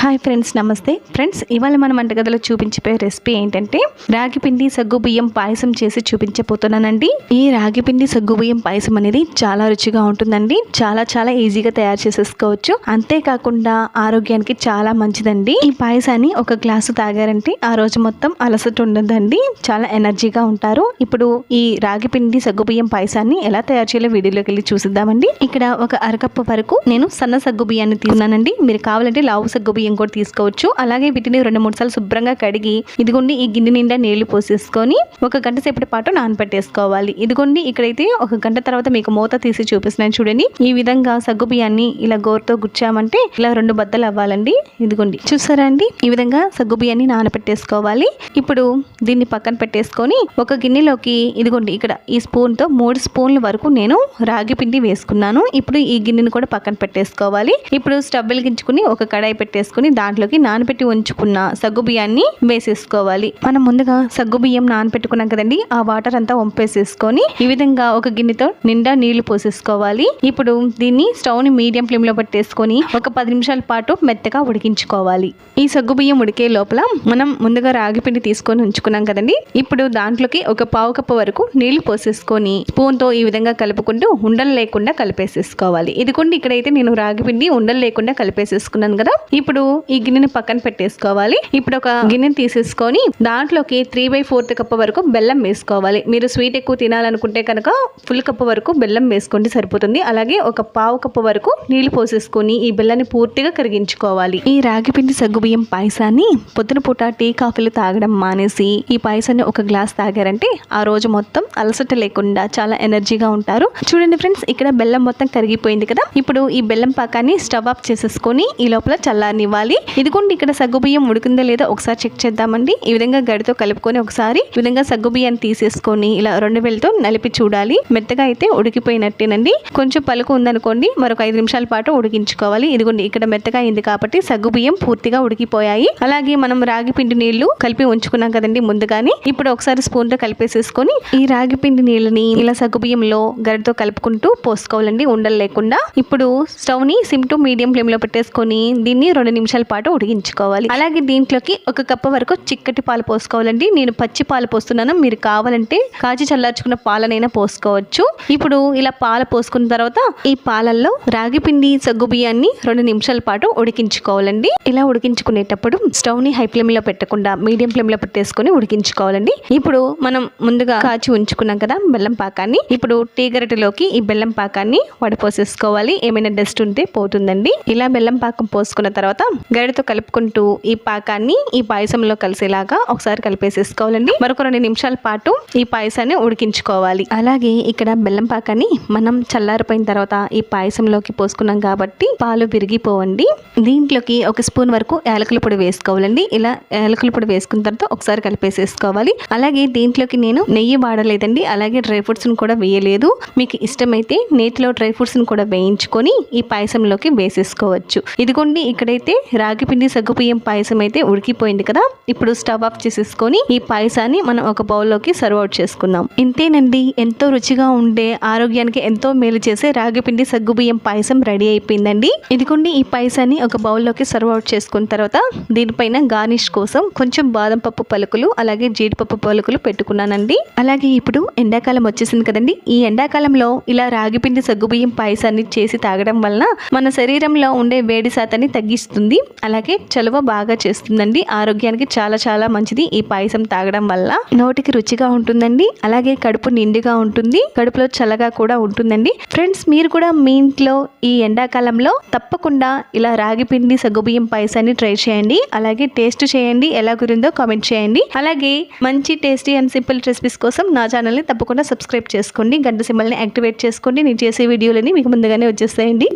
Hi friends నమస్తే. Friends ఇవాళ మనం వంటగదిలో చూపించే రెసిపీ ఏంటంటే రాగి పిండి సగ్గు బియ్యం పాయసం చేసి చూపించబోతున్నానండి. ఈ రాగి పిండి సగ్గు బియ్యం పాయసం అనేది చాలా రుచిగా ఉంటుందండి. చాలా చాలా ఈజీగా తయారు చేసేసుకోవచ్చు. అంతేకాకుండా ఆరోగ్యానికి చాలా మంచిదండి. ఈ పాయసాన్ని ఒక గ్లాసు తాగారంటే ఆ రోజు మొత్తం అలసట ఉండదండి. చాలా ఎనర్జీగా ఉంటారు. ఇప్పుడు ఈ రాగి పిండి సగ్గు బియ్యం పాయసాన్ని ఎలా తయారు చేయాలో వీడియోలోకి వెళ్ళి చూసిద్దామండి. ఇక్కడ ఒక అరకప్పు వరకు నేను సన్న సగ్గు బియ్యాన్ని తీసుకున్నానండి. మీరు కావాలంటే లావు సగ్గు బియ్యం కూడా తీసుకోవచ్చు. అలాగే వీటిని రెండు మూడు సార్లు శుభ్రంగా కడిగి ఇదిగోండి ఈ గిన్నె నిండా నీళ్ళు పోసేసుకొని ఒక గంట సేపటి పాటు నానబెట్టేసుకోవాలి ఇదిగోండి ఇక్కడైతే ఒక గంట తర్వాత మీకు మూత తీసి చూపిస్తున్నాను చూడండి. ఈ విధంగా సగ్గు బియ్యాన్ని ఇలా గోరుతో గుచ్చామంటే ఇలా రెండు బద్దలు అవ్వాలండి. ఇదిగోండి. చూసారా అండి? ఈ విధంగా సగ్గు బియ్యాన్ని నానబెట్టేసుకోవాలి ఇప్పుడు దీన్ని పక్కన పెట్టేసుకొని ఒక గిన్నెలోకి ఇదిగోండి ఇక్కడ ఈ స్పూన్తో మూడు స్పూన్ల వరకు నేను రాగి పిండి వేసుకున్నాను. ఇప్పుడు ఈ గిన్నెని కూడా పక్కన పెట్టేసుకోవాలి. ఇప్పుడు స్టవ్ వెలిగించుకుని ఒక కడాయి పెట్టేసుకుని దాంట్లోకి నానబెట్టి ఉంచుకున్న సగ్గు బియ్యాన్ని వేసేసుకోవాలి. మనం ముందుగా సగ్గు బియ్యం నానబెట్టుకున్నాం కదండి ఆ వాటర్ అంతా వంపేసేసుకొని ఈ విధంగా ఒక గిన్నెతో నిండా నీళ్ళు పోసేసుకోవాలి. ఇప్పుడు దీన్ని స్టవ్ని మీడియం ఫ్లేమ్లో పెట్టేసుకొని ఒక పది నిమిషాల పాటు మెత్తగా ఉడికించుకోవాలి. ఈ సగ్గు బియ్యం ఉడికే లోపల మనం ముందుగా రాగి పిండి తీసుకొని ఉంచుకున్నాం కదండి ఇప్పుడు దాంట్లోకి ఒక పావు కప్పు వరకు నీళ్ళు పోసేసుకొని స్పూన్తో ఈ విధంగా కలుపుకుంటూ ఉండలు లేకుండా కలిపేసేసుకోవాలి. ఇదిగోండి ఇక్కడైతే నేను రాగి పిండి ఉండలు లేకుండా కలిపేసేసుకున్నాను కదా ఇప్పుడు ఈ గిన్నెని పక్కన పెట్టేసుకోవాలి. ఇప్పుడు ఒక గిన్నెని తీసేసుకొని దాంట్లోకి త్రీ బై ఫోర్త్ కప్ వరకు బెల్లం వేసుకోవాలి. మీరు స్వీట్ ఎక్కువ తినాలనుకుంటే కనుక ఫుల్ కప్ వరకు బెల్లం వేసుకోండి సరిపోతుంది. అలాగే ఒక పావు కప్పు వరకు నీళ్ళు పోసేసుకొని ఈ బెల్లాన్ని పూర్తిగా కరిగించుకోవాలి. ఈ రాగి పిండి సగ్గుబియ్యం పాయసాన్ని పొద్దున పూట టీ కాఫీలు తాగడం మానేసి ఈ పాయసాన్ని ఒక గ్లాస్ తాగారంటే ఆ రోజు మొత్తం అలసట లేకుండా చాలా ఎనర్జీగా ఉంటారు. చూడండి ఫ్రెండ్స్ ఇక్కడ బెల్లం మొత్తం కరిగిపోయింది కదా? ఇప్పుడు ఈ బెల్లం పాకాన్ని స్టవ్ ఆఫ్ చేసేసుకొని ఈ లోపల చల్లారనివ్వాలి. ఇదిగోండి ఇక్కడ సగ్గుబియ్యం ఉడికిందో లేదో ఒకసారి చెక్ చేద్దామండి. ఈ విధంగా గడితో కలుపుకొని ఒకసారి ఈ విధంగా సగ్గుబియ్యాన్ని తీసేసుకొని ఇలా రెండు వేలతో నలిపి చూడాలి. మెత్తగా అయితే ఉడికిపోయినట్టేనండి. కొంచెం పలుకు ఉందనుకోండి మరొక ఐదు నిమిషాల పాటు ఉడికించుకోవాలి. ఇదిగోండి ఇక్కడ మెత్తగా అయింది కాబట్టి సగ్గుబియ్యం పూర్తిగా ఉడికిపోయాయి. అలాగే మనం రాగి పిండి నీళ్ళు కలిపి ఉంచుకున్నాం కదండి ముందుగానే. ఇప్పుడు ఒకసారి స్పూన్తో కలిపేసేసుకొని ఈ రాగి పిండి నీళ్ళని ఇలా సగ్గుబియ్యంలో గరిటతో కలుపుకుంటూ పోసుకోవాలండి ఉండలు లేకుండా. ఇప్పుడు స్టవ్ని సిమ్ టు మీడియం ఫ్లేమ్లో పెట్టేసుకొని దీన్ని రెండు నిమిషాలు నిమిషాల పాటు ఉడికించుకోవాలి. అలాగే దీంట్లోకి ఒక కప్పు వరకు చిక్కటి పాలు పోసుకోవాలండి. నేను పచ్చి పాలు పోస్తున్నాను. మీరు కావాలంటే కాచి చల్లార్చుకున్న పాలనైనా పోసుకోవచ్చు. ఇప్పుడు ఇలా పాలు పోసుకున్న తర్వాత ఈ పాలల్లో రాగి పిండి సగ్గు బియ్యాన్ని రెండు నిమిషాల పాటు ఉడికించుకోవాలండి. ఇలా ఉడికించుకునేటప్పుడు స్టవ్ని హై ఫ్లేమ్లో పెట్టకుండా మీడియం ఫ్లేమ్లో పెట్టేసుకుని ఉడికించుకోవాలండి. ఇప్పుడు మనం ముందుగా కాచి ఉంచుకున్నాం కదా బెల్లం పాకాన్ని. ఇప్పుడు టీగరటిలోకి ఈ బెల్లం పాకాన్ని వడపోసేసుకోవాలి. ఏమైనా డస్ట్ ఉంటే పోతుందండి. ఇలా బెల్లం పాకం పోసుకున్న తర్వాత గరిటతో కలుపుకుంటూ ఈ పాకాన్ని ఈ పాయసంలో కలిసేలాగా ఒకసారి కలిపేసేసుకోవాలండి. మరొక రెండు నిమిషాల పాటు ఈ పాయసాన్ని ఉడికించుకోవాలి. అలాగే ఇక్కడ బెల్లం పాకాన్ని మనం చల్లారిపోయిన తర్వాత ఈ పాయసంలోకి పోసుకున్నాం కాబట్టి పాలు విరిగిపోవండి. దీంట్లోకి ఒక స్పూన్ వరకు యాలకుల పొడి వేసుకోవాలండి. ఇలా యాలకుల పొడి వేసుకున్న తర్వాత ఒకసారి కలిపేసేసుకోవాలి. అలాగే దీంట్లోకి నేను నెయ్యి వాడలేదండి. అలాగే డ్రై ఫ్రూట్స్ కూడా వేయలేదు. మీకు ఇష్టమైతే నేతిలో డ్రై ఫ్రూట్స్ కూడా వేయించుకొని ఈ పాయసంలోకి వేసేసుకోవచ్చు. ఇదిగోండి ఇక్కడైతే రాగి పిండి సగ్గుబియ్యం పాయసం అయితే ఉడికిపోయింది కదా? ఇప్పుడు స్టవ్ ఆఫ్ చేసేసుకొని ఈ పాయసాన్ని మనం ఒక బౌల్లోకి సర్వ్ అవుట్ చేసుకుందాం. ఇంతేనండి ఎంతో రుచిగా ఉండే ఆరోగ్యానికి ఎంతో మేలు చేసే రాగి పిండి సగ్గుబియ్యం పాయసం రెడీ అయిపోయిందండి. ఇదిగోండి ఈ పాయసాన్ని ఒక బౌల్లోకి సర్వ్ అవుట్ చేసుకున్న తర్వాత దీనిపైన గార్నిష్ కోసం కొంచెం బాదం పప్పు పలుకులు అలాగే జీడిపప్పు పలుకులు పెట్టుకున్నానండి. అలాగే ఇప్పుడు ఎండాకాలం వచ్చేసింది కదండి. ఈ ఎండాకాలంలో ఇలా రాగిపిండి సగ్గుబియ్యం పాయసాన్ని చేసి తాగడం వలన మన శరీరంలో ఉండే వేడి శాతాన్ని తగ్గిస్తుంది. అలాగే చలువ బాగా చేస్తుందండి. ఆరోగ్యానికి చాలా చాలా మంచిది ఈ పాయసం తాగడం వల్ల. నోటికి రుచిగా ఉంటుందండి. అలాగే కడుపు నిండుగా ఉంటుంది. కడుపులో చల్లగా కూడా ఉంటుందండి. ఫ్రెండ్స్ మీరు కూడా మీ ఇంట్లో ఈ ఎండాకాలంలో తప్పకుండా ఇలా రాగి పిండి సగ్గుబియ్యం పాయసాన్ని ట్రై చేయండి. అలాగే టేస్ట్ చేయండి. ఎలా గురిందో కామెంట్ చేయండి. అలాగే మంచి టేస్టీ అండ్ సింపుల్ రెసిపీస్ కోసం నా ఛానల్ని తప్పకుండా సబ్స్క్రైబ్ చేసుకోండి. గంట సింబల్ని యాక్టివేట్ చేసుకోండి. నేను చేసే వీడియోలని మీకు ముందుగానే వచ్చేస్తాయండి.